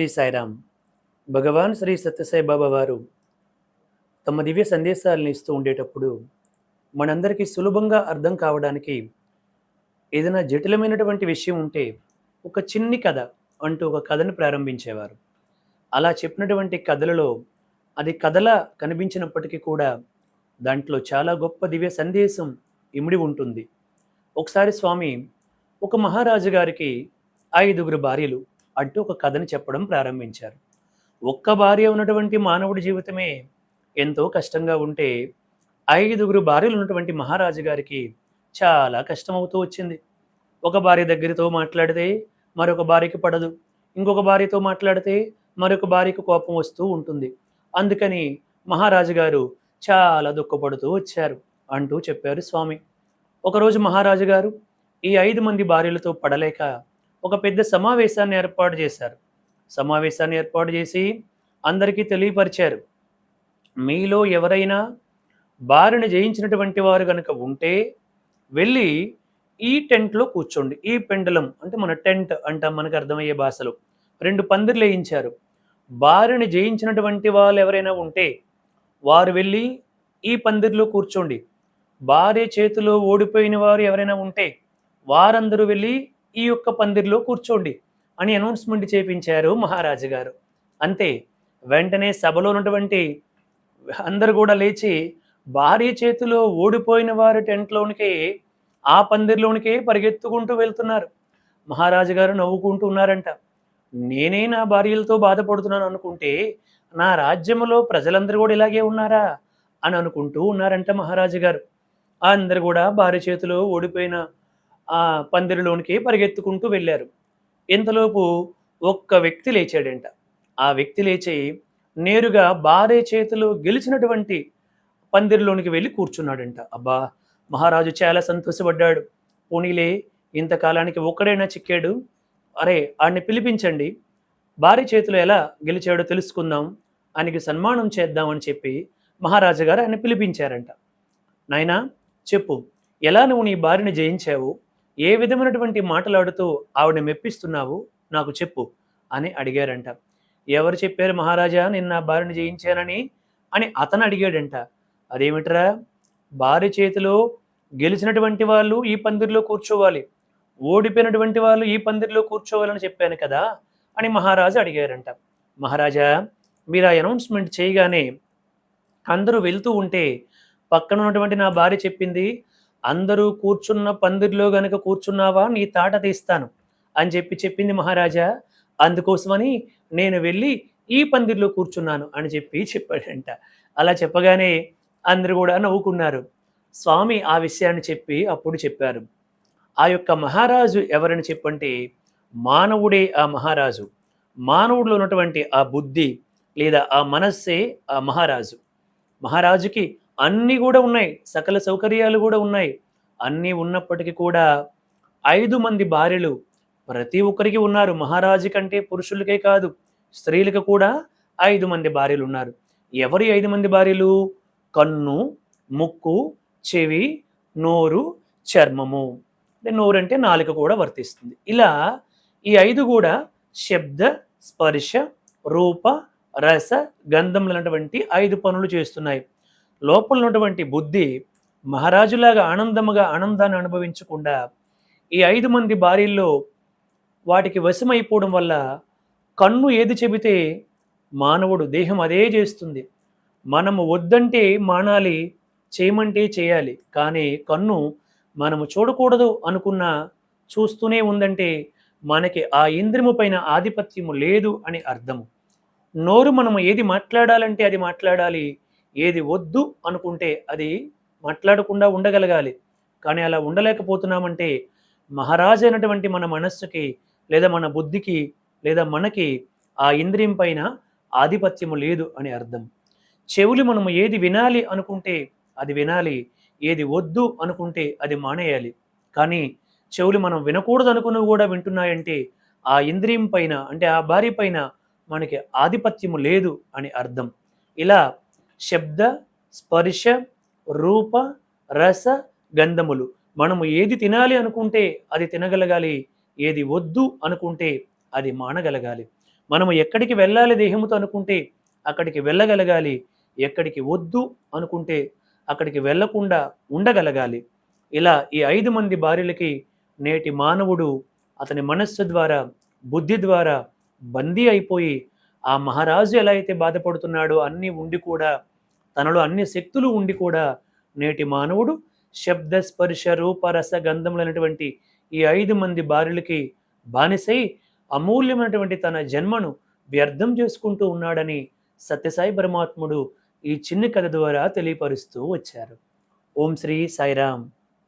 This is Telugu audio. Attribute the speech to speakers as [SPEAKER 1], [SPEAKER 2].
[SPEAKER 1] శ్రీ సాయిరామ్. భగవాన్ శ్రీ సత్యసాయి బాబా వారు తమ దివ్య సందేశాలను ఇస్తూ ఉండేటప్పుడు మనందరికీ సులభంగా అర్థం కావడానికి ఏదైనా జటిలమైనటువంటి విషయం ఉంటే ఒక చిన్ని కథ అంటూ ఒక కథను ప్రారంభించేవారు. అలా చెప్పినటువంటి కథలలో అది కథలా కనిపించినప్పటికీ కూడా దాంట్లో చాలా గొప్ప దివ్య సందేశం ఇమిడి ఉంటుంది. ఒకసారి స్వామి ఒక మహారాజు గారికి ఐదుగురు భార్యలు అంటూ ఒక కథను చెప్పడం ప్రారంభించారు. ఒక్క భార్య ఉన్నటువంటి మానవుడి జీవితమే ఎంతో కష్టంగా ఉంటే ఐదుగురు భార్యలు ఉన్నటువంటి మహారాజు గారికి చాలా కష్టమవుతూ వచ్చింది. ఒక భార్య దగ్గరతో మాట్లాడితే మరొక భార్యకి పడదు. ఇంకొక భార్యతో మాట్లాడితే మరొక భార్యకు కోపం వస్తూ ఉంటుంది. అందుకని మహారాజు గారు చాలా దుఃఖపడుతూ వచ్చారు అంటూ చెప్పారు స్వామి. ఒకరోజు మహారాజు గారు ఈ ఐదు మంది భార్యలతో పడలేక ఒక పెద్ద సమావేశాన్ని ఏర్పాటు చేశారు. సమావేశాన్ని ఏర్పాటు చేసి అందరికీ తెలియపరిచారు. మీలో ఎవరైనా భార్యను జయించినటువంటి వారు కనుక ఉంటే వెళ్ళి ఈ టెంట్లో కూర్చోండి. ఈ పెండలం అంటే మన టెంట్ అంటాం మనకు అర్థమయ్యే భాషలో రెండు పందిర్లు వేయించారు. భార్యని జయించినటువంటి వాళ్ళు ఎవరైనా ఉంటే వారు వెళ్ళి ఈ పందిర్లో కూర్చోండి. భార్య చేతిలో ఓడిపోయిన వారు ఎవరైనా ఉంటే వారందరూ వెళ్ళి ఈ యొక్క పందిరిలో కూర్చోండి అని అనౌన్స్మెంట్ చేపించారు మహారాజు గారు. అంతే వెంటనే సభలో ఉన్నటువంటి అందరు కూడా లేచి భార్య చేతిలో ఓడిపోయిన వారి టెంట్లోనికి ఆ పందిరిలోనికి పరిగెత్తుకుంటూ వెళ్తున్నారు. మహారాజు గారు నవ్వుకుంటూ ఉన్నారంట. నేనే నా భార్యలతో బాధపడుతున్నాను అనుకుంటే నా రాజ్యంలో ప్రజలందరూ కూడా ఇలాగే ఉన్నారా అని అనుకుంటూ ఉన్నారంట మహారాజు గారు. అందరు కూడా భార్య చేతిలో ఓడిపోయిన ఆ పందిరిలోనికి పరిగెత్తుకుంటూ వెళ్ళారు. ఇంతలోపు ఒక్క వ్యక్తి లేచాడంట. ఆ వ్యక్తి లేచి నేరుగా భార్య చేతిలో గెలిచినటువంటి పందిరిలోనికి వెళ్ళి కూర్చున్నాడంట. అబ్బా! మహారాజు చాలా సంతోషపడ్డాడు. పోనీలే ఇంతకాలానికి ఒక్కడైనా చిక్కాడు? అరే ఆడిని పిలిపించండి. భార్య చేతిలో ఎలా గెలిచాడో తెలుసుకుందాం. ఆయనకి సన్మానం చేద్దామని చెప్పి మహారాజు గారు ఆయన పిలిపించారంట. నాయనా చెప్పు. ఎలా నువ్వు నీ భార్యని జయించావు? ఏ విధమైనటువంటి మాటలాడుతూ ఆవిడ మెప్పిస్తున్నావు నాకు చెప్పు అని అడిగారంట. ఎవరు చెప్పారు మహారాజా నిన్న భార్యని జయించానని? అని అతను అడిగాడంట. అదేమిట్రా? భార్య చేతిలో గెలిచినటువంటి వాళ్ళు ఈ పందిరిలో కూర్చోవాలి. ఓడిపోయినటువంటి వాళ్ళు ఈ పందిరిలో కూర్చోవాలని చెప్పాను కదా అని మహారాజు అడిగారంట. మహారాజా మీరు ఆ అనౌన్స్మెంట్ చేయగానే అందరూ వెళ్తూ ఉంటే పక్కన ఉన్నటువంటి నా భార్య చెప్పింది అందరూ కూర్చున్న పందిరిలో గనక కూర్చున్నావా? నీ తాట తీస్తాను అని చెప్పి చెప్పింది మహారాజా. అందుకోసమని నేను వెళ్ళి ఈ పందిరిలో కూర్చున్నాను అని చెప్పి చెప్పాడంట. అలా చెప్పగానే అందరు కూడా నవ్వుకున్నారు. స్వామి ఆ విషయాన్ని చెప్పి అప్పుడు చెప్పారు. ఆ యొక్క మహారాజు ఎవరని చెప్పంటే మానవుడే ఆ మహారాజు. మానవుడిలో ఉన్నటువంటి ఆ బుద్ధి లేదా ఆ మనస్సే ఆ మహారాజు. మహారాజుకి అన్నీ కూడా ఉన్నాయి. సకల సౌకర్యాలు కూడా ఉన్నాయి. అన్నీ ఉన్నప్పటికీ కూడా ఐదు మంది భార్యలు ప్రతి ఒక్కరికి ఉన్నారు. మహారాజు కంటే పురుషులకే కాదు స్త్రీలకు కూడా ఐదు మంది భార్యలు ఉన్నారు. ఎవరి ఐదు మంది భార్యలు? కన్ను ముక్కు చెవి నోరు చర్మము. అంటే నోరు అంటే నాలుక కూడా వర్తిస్తుంది. ఇలా ఈ ఐదు కూడా శబ్ద స్పర్శ రూప రస గంధములైనటువంటి ఐదు పనులు చేస్తున్నాయి. లోపల ఉన్నటువంటి బుద్ధి మహారాజులాగా ఆనందముగా ఆనందాన్ని అనుభవించకుండా ఈ ఐదు మంది భార్యల్లో వాటికి వశమైపోవడం వల్ల కన్ను ఏది చెబితే మానవుడు దేహం అదే చేస్తుంది. మనము వద్దంటే మానాలి చేయమంటే చేయాలి. కానీ కన్ను మనము చూడకూడదు అనుకున్న చూస్తూనే ఉందంటే మనకి ఆ ఇంద్రియము పైన ఆధిపత్యము లేదు అని అర్థము. నోరు మనము ఏది మాట్లాడాలంటే అది మాట్లాడాలి ఏది వద్దు అనుకుంటే అది మాట్లాడకుండా ఉండగలగాలి. కానీ అలా ఉండలేకపోతున్నామంటే మహారాజు అయినటువంటి మన మనస్సుకి లేదా మన బుద్ధికి లేదా మనకి ఆ ఇంద్రియం పైన ఆధిపత్యము లేదు అని అర్థం. చెవులు మనము ఏది వినాలి అనుకుంటే అది వినాలి. ఏది వద్దు అనుకుంటే అది మానేయాలి. కానీ చెవులు మనం వినకూడదు అనుకున్నవి కూడా వింటున్నాయంటే ఆ ఇంద్రియం పైన అంటే ఆ భార్య పైన మనకి ఆధిపత్యము లేదు అని అర్థం. ఇలా శబ్ద స్పర్శ రూప రస గంధములు. మనము ఏది తినాలి అనుకుంటే అది తినగలగాలి. ఏది వద్దు అనుకుంటే అది మానగలగాలి. మనము ఎక్కడికి వెళ్ళాలి దేహముతో అనుకుంటే అక్కడికి వెళ్ళగలగాలి. ఎక్కడికి వద్దు అనుకుంటే అక్కడికి వెళ్ళకుండా ఉండగలగాలి. ఇలా ఈ ఐదు మంది భార్యలకి నేటి మానవుడు అతని మనస్సు ద్వారా బుద్ధి ద్వారా బందీ అయిపోయి ఆ మహారాజు ఎలా అయితే బాధపడుతున్నాడో అన్నీ ఉండి కూడా తనలో అన్ని శక్తులు ఉండి కూడా నేటి మానవుడు శబ్ద స్పర్శ రూపరస గంధములైనటువంటి ఈ ఐదు మంది భార్యలకి బానిసై అమూల్యమైనటువంటి తన జన్మను వ్యర్థం చేసుకుంటూ ఉన్నాడని సత్యసాయి పరమాత్ముడు ఈ చిన్న కథ ద్వారా తెలియపరుస్తూ వచ్చారు. ఓం శ్రీ సాయిరామ్.